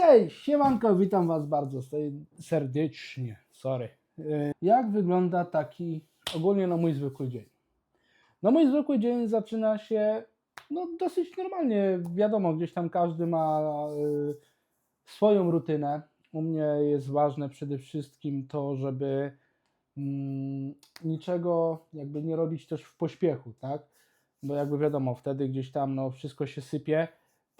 Cześć, siemanko, witam Was bardzo serdecznie. Sorry. E, Jak wygląda taki ogólnie na mój zwykły dzień? No mój zwykły dzień zaczyna się no dosyć normalnie. Wiadomo, gdzieś tam każdy ma e, swoją rutynę. U mnie jest ważne przede wszystkim to, żeby mm, niczego jakby nie robić też w pośpiechu, tak? Bo jakby wiadomo, wtedy gdzieś tam no wszystko się sypie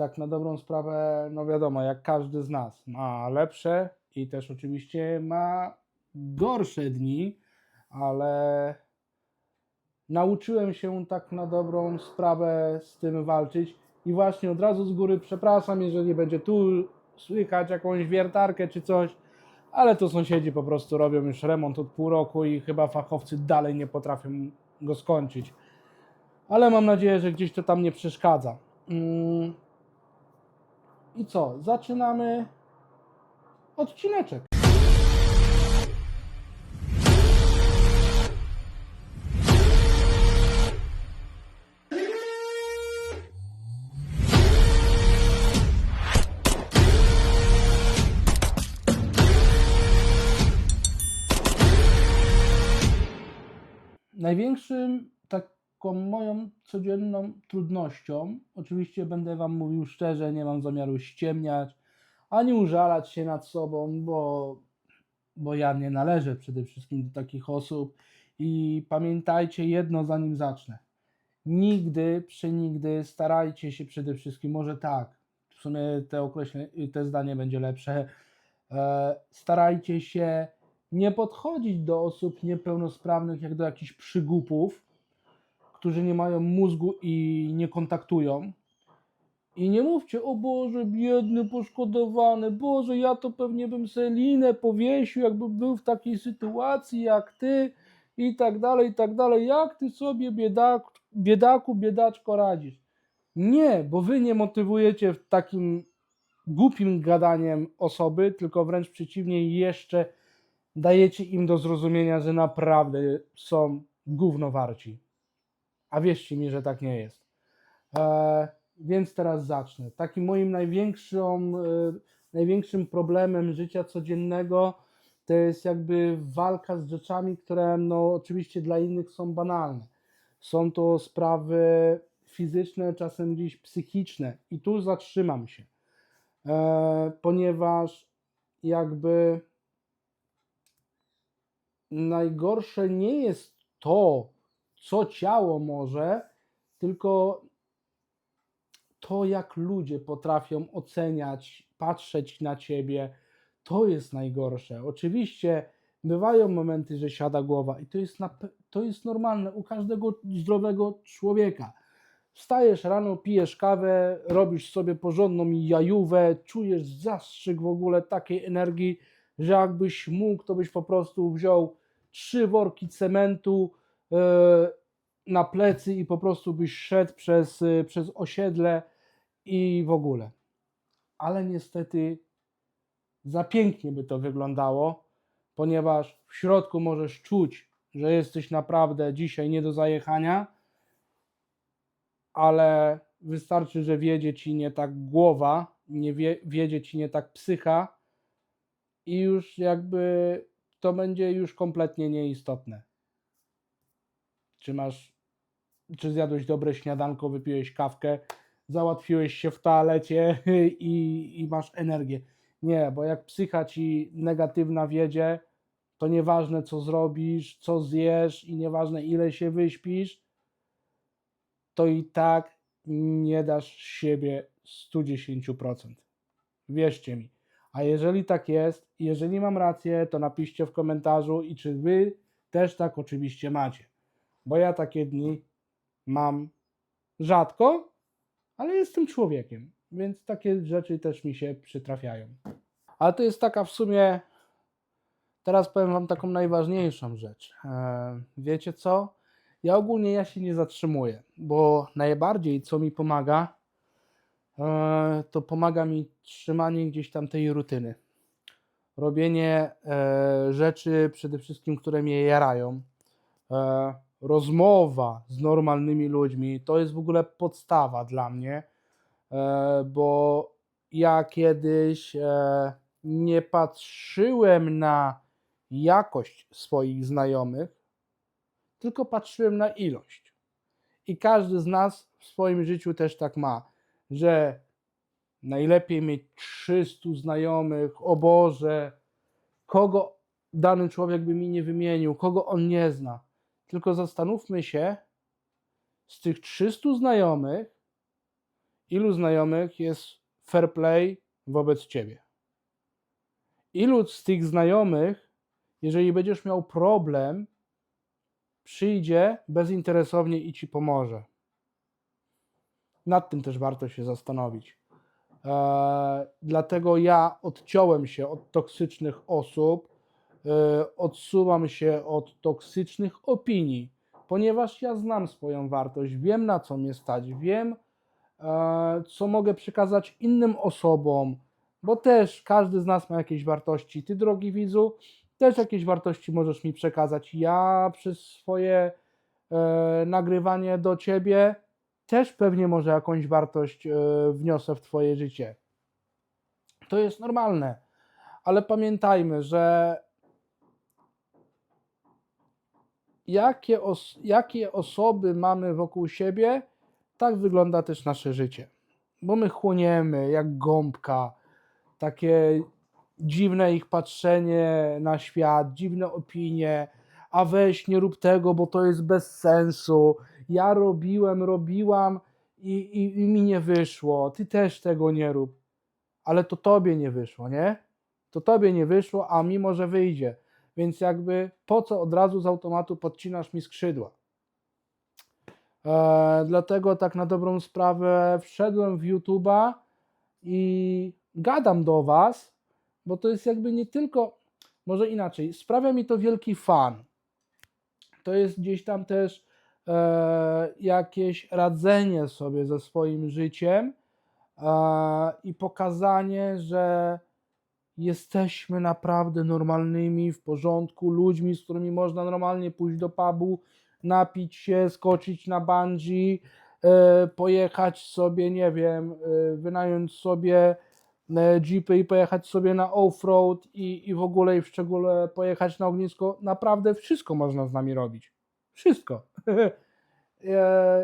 tak na dobrą sprawę, no wiadomo, jak każdy z nas ma lepsze i też oczywiście ma gorsze dni, ale nauczyłem się tak na dobrą sprawę z tym walczyć i właśnie od razu z góry przepraszam, jeżeli będzie tu słychać jakąś wiertarkę czy coś, ale to sąsiedzi po prostu robią już remont od pół roku i chyba fachowcy dalej nie potrafią go skończyć. Ale mam nadzieję, że gdzieś to tam nie przeszkadza. Mm. I co? Zaczynamy odcineczek. Największym taką moją codzienną trudnością, oczywiście będę Wam mówił szczerze, nie mam zamiaru ściemniać, ani użalać się nad sobą, bo, bo ja nie należę przede wszystkim do takich osób. I pamiętajcie jedno, zanim zacznę. Nigdy, przenigdy starajcie się przede wszystkim, może tak, w sumie te określenie, te zdanie będzie lepsze, e, starajcie się nie podchodzić do osób niepełnosprawnych jak do jakichś przygupów, którzy nie mają mózgu i nie kontaktują. I nie mówcie, o Boże, biedny, poszkodowany, Boże, ja to pewnie bym se linę powiesił, jakbym był w takiej sytuacji jak ty i tak dalej, i tak dalej. Jak ty sobie, biedak, biedaku, biedaczko radzisz? Nie, bo wy nie motywujecie takim głupim gadaniem osoby, tylko wręcz przeciwnie, jeszcze dajecie im do zrozumienia, że naprawdę są gówno warci. A wierzcie mi, że tak nie jest. E, więc teraz zacznę. Takim moim największą, e, największym problemem życia codziennego to jest jakby walka z rzeczami, które no oczywiście dla innych są banalne. Są to sprawy fizyczne, czasem gdzieś psychiczne. I tu zatrzymam się, e, ponieważ jakby najgorsze nie jest to, co ciało może, tylko to, jak ludzie potrafią oceniać, patrzeć na ciebie, to jest najgorsze. Oczywiście bywają momenty, że siada głowa i to jest, na, to jest normalne u każdego zdrowego człowieka. Wstajesz rano, pijesz kawę, robisz sobie porządną jajówę, czujesz zastrzyk w ogóle takiej energii, że jakbyś mógł, to byś po prostu wziął trzy worki cementu na plecy i po prostu byś szedł przez, e, przez osiedle i w ogóle. Ale niestety za pięknie by to wyglądało, ponieważ w środku możesz czuć, że jesteś naprawdę dzisiaj nie do zajechania, ale wystarczy, że wiedzie ci nie tak głowa, nie wie, wiedzie ci nie tak psycha i już jakby to będzie już kompletnie nieistotne. Czy masz, czy zjadłeś dobre śniadanko, wypiłeś kawkę, załatwiłeś się w toalecie i, i masz energię. Nie, bo jak psycha ci negatywna wiedzie, to nieważne co zrobisz, co zjesz i nieważne ile się wyśpisz, to i tak nie dasz siebie 110%. Wierzcie mi. A jeżeli tak jest, jeżeli mam rację, to napiszcie w komentarzu i czy wy też tak oczywiście macie. Bo ja takie dni mam rzadko, ale jestem człowiekiem, więc takie rzeczy też mi się przytrafiają. Ale to jest taka w sumie, teraz powiem wam taką najważniejszą rzecz. Eee, wiecie co? Ja ogólnie ja się nie zatrzymuję, bo najbardziej co mi pomaga, e, to pomaga mi trzymanie gdzieś tam tej rutyny. Robienie e, rzeczy przede wszystkim, które mnie jarają. Rozmowa z normalnymi ludźmi to jest w ogóle podstawa dla mnie, e, bo ja kiedyś e, nie patrzyłem na jakość swoich znajomych, tylko patrzyłem na ilość. I każdy z nas w swoim życiu też tak ma, że najlepiej mieć 300 znajomych, o Boże, kogo dany człowiek by mi nie wymienił, kogo on nie zna. Tylko zastanówmy się, z tych 300 znajomych, ilu znajomych jest fair play wobec ciebie? Ilu z tych znajomych, jeżeli będziesz miał problem, przyjdzie bezinteresownie i ci pomoże? Nad tym też warto się zastanowić. Eee, dlatego ja odciąłem się od toksycznych osób, odsuwam się od toksycznych opinii, ponieważ ja znam swoją wartość, wiem na co mnie stać, wiem e, co mogę przekazać innym osobom, bo też każdy z nas ma jakieś wartości. Ty, drogi widzu, też jakieś wartości możesz mi przekazać. Ja przez swoje e, nagrywanie do ciebie też pewnie może jakąś wartość e, wniosę w twoje życie. To jest normalne, ale pamiętajmy, że jakie, os jakie osoby mamy wokół siebie, tak wygląda też nasze życie. Bo my chłoniemy jak gąbka, takie dziwne ich patrzenie na świat, dziwne opinie, a weź nie rób tego, bo to jest bez sensu. Ja robiłem, robiłam i, i, i mi nie wyszło. Ty też tego nie rób. Ale to tobie nie wyszło, nie? To tobie nie wyszło, a mimo, że wyjdzie. Więc jakby po co od razu z automatu podcinasz mi skrzydła? E, dlatego tak na dobrą sprawę wszedłem w YouTube'a i gadam do Was, bo to jest jakby nie tylko, może inaczej, sprawia mi to wielki fan. To jest gdzieś tam też e, jakieś radzenie sobie ze swoim życiem e, i pokazanie, że jesteśmy naprawdę normalnymi, w porządku ludźmi, z którymi można normalnie pójść do pubu, napić się, skoczyć na bungee, e, pojechać sobie, nie wiem, e, wynająć sobie e, jeepy i pojechać sobie na off-road i, i w ogóle i w szczególe pojechać na ognisko. Naprawdę wszystko można z nami robić. Wszystko.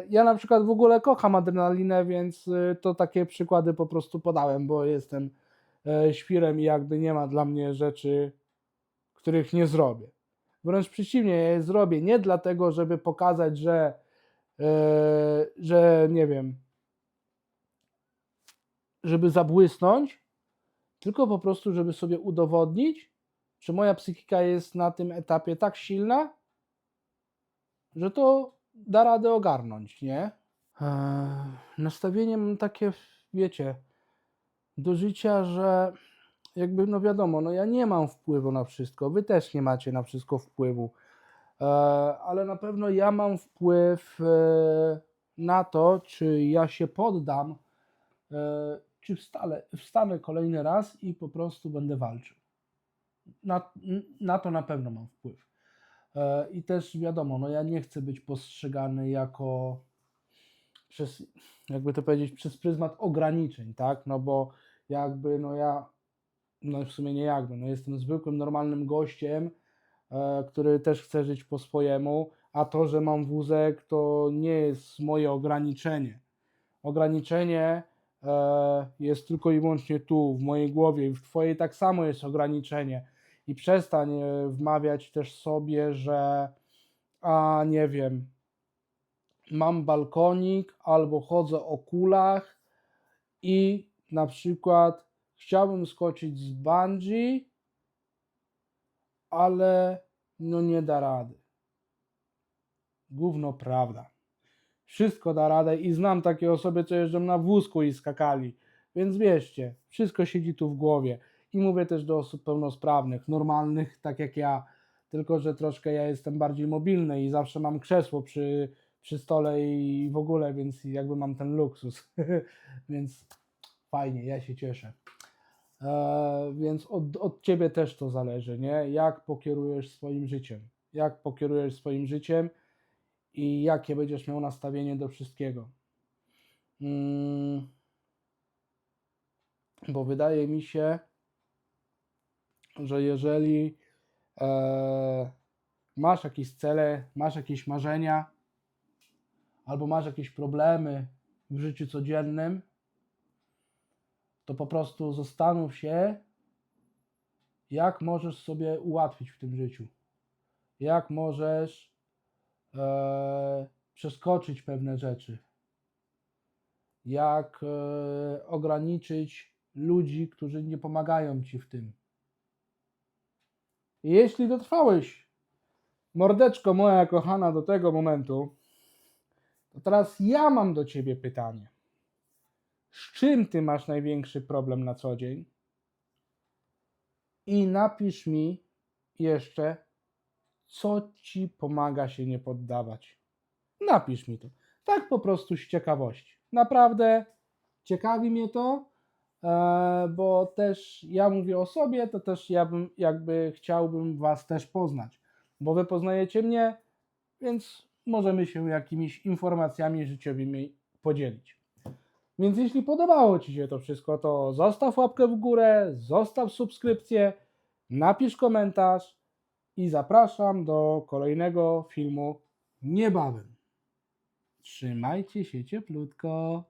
Ja na przykład w ogóle kocham adrenalinę, więc to takie przykłady po prostu podałem, bo jestem świrem i jakby nie ma dla mnie rzeczy, których nie zrobię. Wręcz przeciwnie, ja je zrobię nie dlatego, żeby pokazać, że, e, że nie wiem, żeby zabłysnąć, tylko po prostu, żeby sobie udowodnić, że moja psychika jest na tym etapie tak silna, że to da radę ogarnąć, nie? Eee, nastawienie mam takie, wiecie, do życia, że jakby, no wiadomo, no ja nie mam wpływu na wszystko, wy też nie macie na wszystko wpływu, eee, ale na pewno ja mam wpływ e, na to, czy ja się poddam, e, czy wstale, wstanę kolejny raz i po prostu będę walczył. Na, na to na pewno mam wpływ. E, I też wiadomo, no ja nie chcę być postrzegany jako przez, jakby to powiedzieć, przez pryzmat ograniczeń, tak? No bo jakby, no ja, no w sumie nie jakby, no jestem zwykłym, normalnym gościem, e, który też chce żyć po swojemu, a to, że mam wózek, to nie jest moje ograniczenie. Ograniczenie e, jest tylko i wyłącznie tu, w mojej głowie, i w twojej tak samo jest ograniczenie i przestań e, wmawiać też sobie, że a nie wiem, mam balkonik albo chodzę o kulach i na przykład chciałbym skoczyć z bungee, ale no nie da rady. Gówno prawda. Wszystko da radę i znam takie osoby, co jeżdżą na wózku i skakali. Więc wierzcie, wszystko siedzi tu w głowie. I mówię też do osób pełnosprawnych, normalnych, tak jak ja, tylko że troszkę ja jestem bardziej mobilny i zawsze mam krzesło przy, przy stole i w ogóle, więc jakby mam ten luksus. więc fajnie, ja się cieszę. E, więc od, od ciebie też to zależy, nie? Jak pokierujesz swoim życiem? Jak pokierujesz swoim życiem i jakie będziesz miał nastawienie do wszystkiego. Mm. bo wydaje mi się, że jeżeli e, masz jakieś cele, masz jakieś marzenia, albo masz jakieś problemy w życiu codziennym, to po prostu zastanów się, jak możesz sobie ułatwić w tym życiu. Jak możesz e, przeskoczyć pewne rzeczy. Jak e, ograniczyć ludzi, którzy nie pomagają ci w tym. I Jeśli dotrwałeś, mordeczko moja kochana, do tego momentu, to teraz ja mam do ciebie pytanie. Z czym ty masz największy problem na co dzień? I napisz mi jeszcze, co ci pomaga się nie poddawać. Napisz mi to. Tak po prostu z ciekawości. Naprawdę ciekawi mnie to, e, bo też ja mówię o sobie, to też ja bym jakby chciałbym was też poznać, bo wy poznajecie mnie, więc możemy się jakimiś informacjami życiowymi podzielić. Więc jeśli podobało Ci się to wszystko, to zostaw łapkę w górę, zostaw subskrypcję, napisz komentarz i zapraszam do kolejnego filmu niebawem. Trzymajcie się cieplutko.